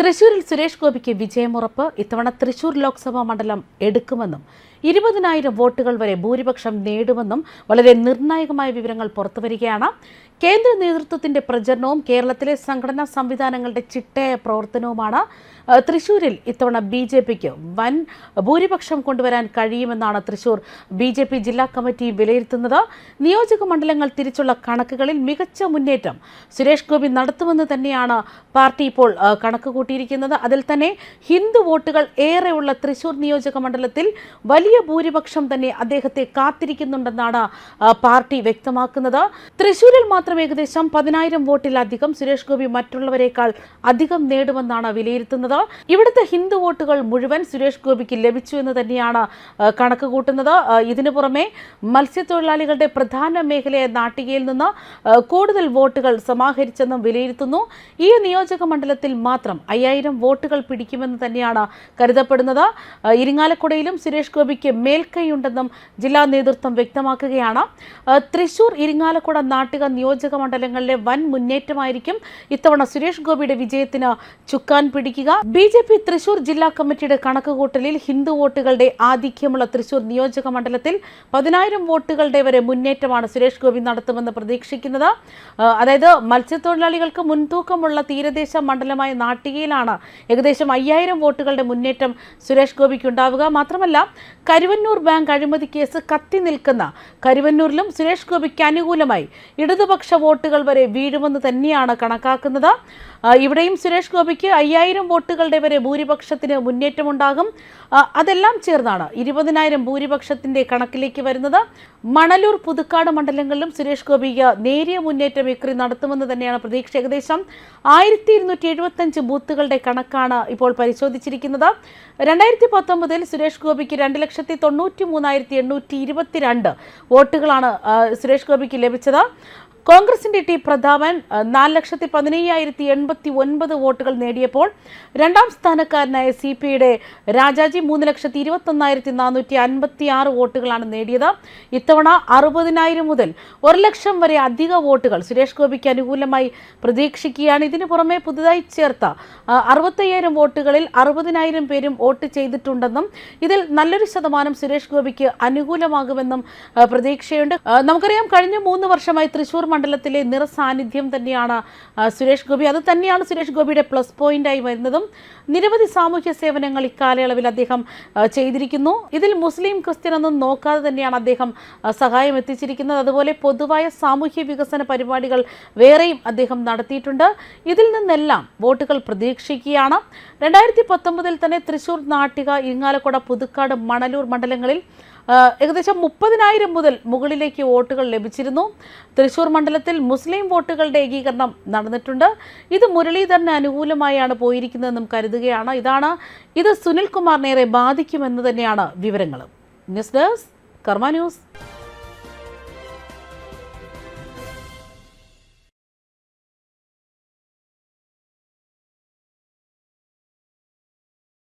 തൃശൂരിൽ സുരേഷ് ഗോപിക്ക് വിജയമുറപ്പ് ഇത്തവണ തൃശൂർ ലോക്സഭാ മണ്ഡലം എടുക്കുമെന്നും ഇരുപതിനായിരം വോട്ടുകൾ വരെ ഭൂരിപക്ഷം നേടുമെന്നും വളരെ നിർണായകമായ വിവരങ്ങൾ പുറത്തുവരികയാണ്. കേന്ദ്ര നേതൃത്വത്തിന്റെ പ്രചരണവും കേരളത്തിലെ സംഘടനാ സംവിധാനങ്ങളുടെ ചിട്ടയായ പ്രവർത്തനവുമാണ് തൃശൂരിൽ ഇത്തവണ ബി ജെ പിക്ക് വൻ ഭൂരിപക്ഷം കൊണ്ടുവരാൻ കഴിയുമെന്നാണ് തൃശൂർ ബി ജെ പി ജില്ലാ കമ്മിറ്റി വിലയിരുത്തുന്നത്. നിയോജക മണ്ഡലങ്ങൾ തിരിച്ചുള്ള കണക്കുകളിൽ മികച്ച മുന്നേറ്റം സുരേഷ് ഗോപി നടത്തുമെന്ന് തന്നെയാണ് പാർട്ടി ഇപ്പോൾ കണക്ക് കൂട്ടിയിരിക്കുന്നത്. അതിൽ തന്നെ ഹിന്ദു വോട്ടുകൾ ഏറെയുള്ള തൃശൂർ നിയോജക മണ്ഡലത്തിൽ വലിയ ഭൂരിപക്ഷം തന്നെ അദ്ദേഹത്തെ കാത്തിരിക്കുന്നുണ്ടെന്നാണ് പാർട്ടി വ്യക്തമാക്കുന്നത്. തൃശൂരിൽ മാത്രം ഏകദേശം പതിനായിരം വോട്ടിലധികം സുരേഷ് ഗോപി മറ്റുള്ളവരെക്കാൾ അധികം നേടുമെന്നാണ് വിലയിരുത്തുന്നത്. ഇവിടുത്തെ ഹിന്ദു വോട്ടുകൾ മുഴുവൻ സുരേഷ് ഗോപിക്ക് ലഭിച്ചു എന്ന് തന്നെയാണ് കണക്ക് കൂട്ടുന്നത്. ഇതിനു പുറമെ മത്സ്യത്തൊഴിലാളികളുടെ പ്രധാന മേഖലയായ നാട്ടികയിൽ നിന്ന് കൂടുതൽ വോട്ടുകൾ സമാഹരിച്ചെന്നും വിലയിരുത്തുന്നു. ഈ നിയോജക മണ്ഡലത്തിൽ മാത്രം അയ്യായിരം വോട്ടുകൾ പിടിക്കുമെന്ന് തന്നെയാണ് കരുതപ്പെടുന്നത്. ഇരിങ്ങാലക്കുടയിലും സുരേഷ് ഗോപിക്ക് മേൽക്കൈയുണ്ടെന്നും ജില്ലാ നേതൃത്വം വ്യക്തമാക്കുകയാണ്. തൃശൂർ ഇരിങ്ങാലക്കുട നാട്ടിക നിയോജക മണ്ഡലങ്ങളിലെ വൻ മുന്നേറ്റമായിരിക്കും. ഇത്തവണ സുരേഷ് ഗോപിയുടെ വിജയത്തിന് ചുക്കാൻ പിടിക്കുക. ബി ജെ പി തൃശൂർ ജില്ലാ കമ്മിറ്റിയുടെ കണക്കുകൂട്ടലിൽ ഹിന്ദു വോട്ടുകളുടെ ആധിക്യമുള്ള തൃശൂർ നിയോജക മണ്ഡലത്തിൽ പതിനായിരം വോട്ടുകളുടെ വരെ മുന്നേറ്റമാണ് സുരേഷ് ഗോപി നടത്തുമെന്ന് പ്രതീക്ഷിക്കുന്നത്. അതായത് മത്സ്യത്തൊഴിലാളികൾക്ക് മുൻതൂക്കമുള്ള തീരദേശ മണ്ഡലമായ നാട്ടികയിലാണ് ഏകദേശം അയ്യായിരം വോട്ടുകളുടെ മുന്നേറ്റം സുരേഷ് ഗോപിക്ക് ഉണ്ടാവുക മാത്രമല്ല കരുവന്നൂർ ബാങ്ക് അഴിമതി കേസ് കത്തി നിൽക്കുന്ന കരുവന്നൂരിലും സുരേഷ് ഗോപിക്ക് അനുകൂലമായി. ഇടതുപക്ഷ വോട്ടുകൾ വരെ വീഴുമെന്ന് തന്നെയാണ് കണക്കാക്കുന്നത്. ഇവിടെയും സുരേഷ് ഗോപിക്ക് അയ്യായിരം വോട്ടുകളുടെ വരെ ഭൂരിപക്ഷത്തിന് മുന്നേറ്റമുണ്ടാകും. അതെല്ലാം ചേർന്നാണ് ഇരുപതിനായിരം ഭൂരിപക്ഷത്തിന്റെ കണക്കിലേക്ക് വരുന്നത്. മണലൂർ പുതുക്കാട് മണ്ഡലങ്ങളിലും സുരേഷ് ഗോപിക്ക് നേരിയ മുന്നേറ്റം ഇക്കുറി നടത്തുമെന്ന് തന്നെയാണ് പ്രതീക്ഷ. ഏകദേശം ആയിരത്തി ഇരുന്നൂറ്റി എഴുപത്തഞ്ച് ബൂത്തുകളുടെ കണക്കാണ് ഇപ്പോൾ പരിശോധിച്ചിരിക്കുന്നത്. രണ്ടായിരത്തി പത്തൊമ്പതിൽ സുരേഷ് ഗോപിക്ക് രണ്ട് ലക്ഷത്തി തൊണ്ണൂറ്റി മൂന്നായിരത്തി എണ്ണൂറ്റി ഇരുപത്തിരണ്ട് വോട്ടുകളാണ് സുരേഷ് ഗോപിക്ക് ലഭിച്ചത്. കോൺഗ്രസിന്റെ ടി പ്രതാപൻ നാല് ലക്ഷത്തി പതിനയ്യായിരത്തി എൺപത്തി ഒൻപത് വോട്ടുകൾ നേടിയപ്പോൾ രണ്ടാം സ്ഥാനക്കാരനായ സി പി ഐയുടെ രാജാജി മൂന്ന് ലക്ഷത്തി ഇരുപത്തൊന്നായിരത്തി നാനൂറ്റി അൻപത്തി ആറ് വോട്ടുകളാണ് നേടിയത്. ഇത്തവണ അറുപതിനായിരം മുതൽ ഒരു ലക്ഷം വരെ അധിക വോട്ടുകൾ സുരേഷ് ഗോപിക്ക് അനുകൂലമായി പ്രതീക്ഷിക്കുകയാണ്. ഇതിനു പുറമെ പുതുതായി ചേർത്ത അറുപത്തയ്യായിരം വോട്ടുകളിൽ അറുപതിനായിരം പേരും വോട്ട് ചെയ്തിട്ടുണ്ടെന്നും ഇതിൽ നല്ലൊരു ശതമാനം സുരേഷ് ഗോപിക്ക് അനുകൂലമാകുമെന്നും പ്രതീക്ഷയുണ്ട്. നമുക്കറിയാം കഴിഞ്ഞ മൂന്ന് വർഷമായി തൃശൂർ മണ്ഡലത്തിലെ നിറസാന്നിധ്യം തന്നെയാണ് സുരേഷ് ഗോപി. അത് തന്നെയാണ് സുരേഷ് ഗോപിയുടെ പ്ലസ് പോയിന്റായി വരുന്നതും നിരവധി സാമൂഹ്യ സേവനങ്ങൾ ഇക്കാലയളവിൽ അദ്ദേഹം ചെയ്തിരിക്കുന്നു. ഇതിൽ മുസ്ലിം ക്രിസ്ത്യൻ ഒന്നും നോക്കാതെ തന്നെയാണ് അദ്ദേഹം സഹായം എത്തിച്ചിരിക്കുന്നത്. അതുപോലെ പൊതുവായ സാമൂഹ്യ വികസന പരിപാടികൾ വേറെയും അദ്ദേഹം നടത്തിയിട്ടുണ്ട്. ഇതിൽ നിന്നെല്ലാം വോട്ടുകൾ പ്രതീക്ഷിക്കുകയാണ്. രണ്ടായിരത്തി പത്തൊമ്പതിൽ തന്നെ തൃശൂർ നാട്ടിക ഇങ്ങാലക്കുട പുതുക്കാട് മണലൂർ മണ്ഡലങ്ങളിൽ ഏകദേശം മുപ്പതിനായിരം മുതൽ മുകളിലേക്ക് വോട്ടുകൾ ലഭിച്ചിരുന്നു. തൃശൂർ മണ്ഡലത്തിൽ മുസ്ലിം വോട്ടുകളുടെ ഏകീകരണം നടന്നിട്ടുണ്ട്. ഇത് മുരളീധരന് അനുകൂലമായാണ് പോയിരിക്കുന്നതെന്നും കരുതുകയാണ്. ഇതാണ് ഇത് സുനിൽകുമാറിനേറെ ബാധിക്കുമെന്ന് തന്നെയാണ് വിവരങ്ങൾ ന്യൂസ് ഡെസ്ക് കർമ്മ ന്യൂസ്.